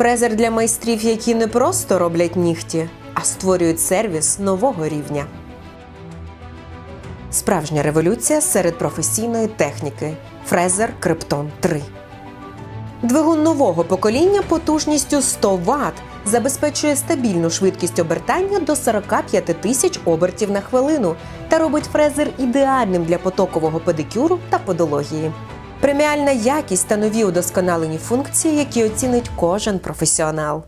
Фрезер для майстрів, які не просто роблять нігті, а створюють сервіс нового рівня. Справжня революція серед професійної техніки. Фрезер Криптон 3. Двигун нового покоління потужністю 100 Вт забезпечує стабільну швидкість обертання до 45 тисяч обертів на хвилину та робить фрезер ідеальним для потокового педикюру та подології. Преміальна якість та нові удосконалені функції, які оцінить кожен професіонал.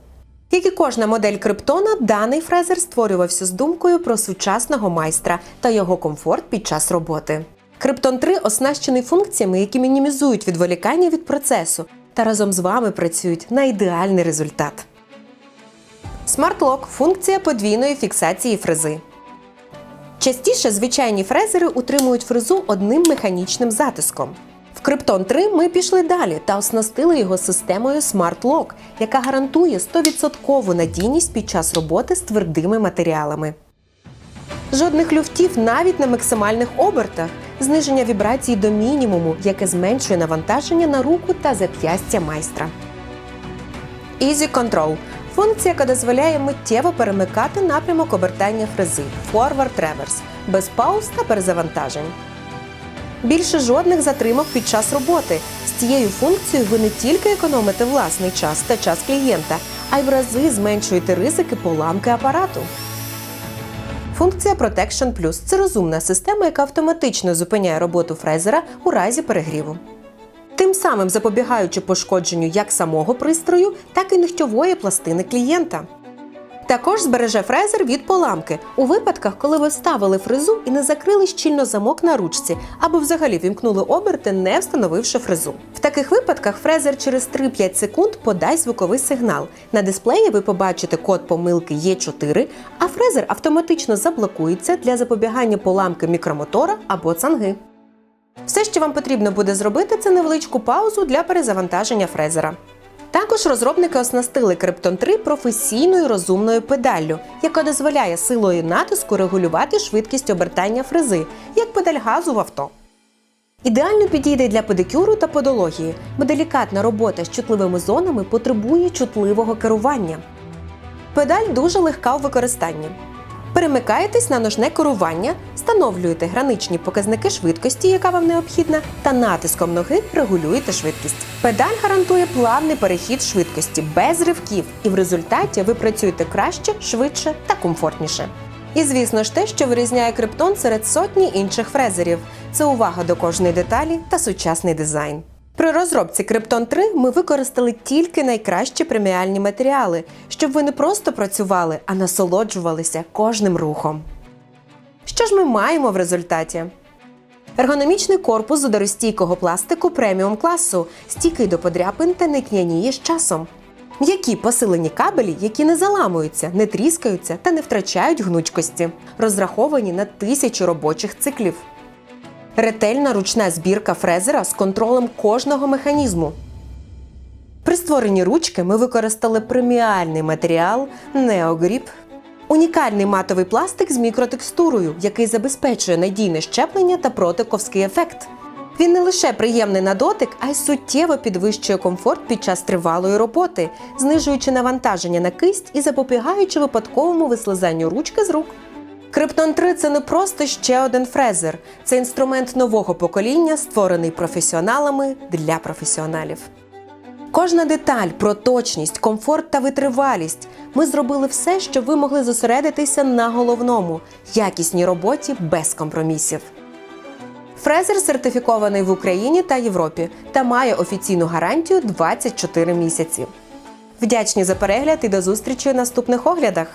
Як і кожна модель Криптона, даний фрезер створювався з думкою про сучасного майстра та його комфорт під час роботи. Криптон 3 оснащений функціями, які мінімізують відволікання від процесу та разом з вами працюють на ідеальний результат. Lock – функція подвійної фіксації фрези. Частіше звичайні фрезери утримують фрезу одним механічним затиском. Krypton 3 ми пішли далі та оснастили його системою Smart Lock, яка гарантує 100% надійність під час роботи з твердими матеріалами. Жодних люфтів навіть на максимальних обертах, зниження вібрацій до мінімуму, яке зменшує навантаження на руку та зап'ястя майстра. Easy Control – функція, яка дозволяє миттєво перемикати напрямок обертання фрези Forward Reverse без пауз та перезавантажень. Більше жодних затримок під час роботи. З цією функцією ви не тільки економите власний час та час клієнта, а й в рази зменшуєте ризики поламки апарату. Функція Protection Plus – це розумна система, яка автоматично зупиняє роботу фрезера у разі перегріву. Тим самим запобігаючи пошкодженню як самого пристрою, так і нігтьової пластини клієнта. Також збереже фрезер від поламки у випадках, коли ви вставили фрезу і не закрили щільно замок на ручці, або взагалі вімкнули оберти, не встановивши фрезу. В таких випадках фрезер через 3-5 секунд подасть звуковий сигнал. На дисплеї ви побачите код помилки Е4, а фрезер автоматично заблокується для запобігання поламки мікромотора або цанги. Все, що вам потрібно буде зробити, це невеличку паузу для перезавантаження фрезера. Також розробники оснастили Krypton 3 професійною розумною педаллю, яка дозволяє силою натиску регулювати швидкість обертання фрези, як педаль газу в авто. Ідеально підійде для педикюру та подології, бо делікатна робота з чутливими зонами потребує чутливого керування. Педаль дуже легка у використанні. Перемикаєтесь на ножне керування, встановлюєте граничні показники швидкості, яка вам необхідна, та натиском ноги регулюєте швидкість. Педаль гарантує плавний перехід швидкості без ривків, і в результаті ви працюєте краще, швидше та комфортніше. І звісно ж те, що вирізняє криптон серед сотні інших фрезерів це увага до кожної деталі та сучасний дизайн. При розробці Krypton 3 ми використали тільки найкращі преміальні матеріали, щоб ви не просто працювали, а насолоджувалися кожним рухом. Що ж ми маємо в результаті? Ергономічний корпус з ударостійкого пластику преміум класу, стійкий до подряпин та не княніє з часом. М'які посилені кабелі, які не заламуються, не тріскаються та не втрачають гнучкості, розраховані на тисячу робочих циклів. Ретельна ручна збірка фрезера з контролем кожного механізму. При створенні ручки ми використали преміальний матеріал NeoGrip. Унікальний матовий пластик з мікротекстурою, який забезпечує надійне щеплення та протиковський ефект. Він не лише приємний на дотик, а й суттєво підвищує комфорт під час тривалої роботи, знижуючи навантаження на кисть і запобігаючи випадковому вислизанню ручки з рук. Krypton 3 – це не просто ще один фрезер, це інструмент нового покоління, створений професіоналами для професіоналів. Кожна деталь про точність, комфорт та витривалість. Ми зробили все, щоб ви могли зосередитися на головному якісній роботі без компромісів. Фрезер сертифікований в Україні та Європі та має офіційну гарантію 24 місяці. Вдячні за перегляд і до зустрічі у наступних оглядах!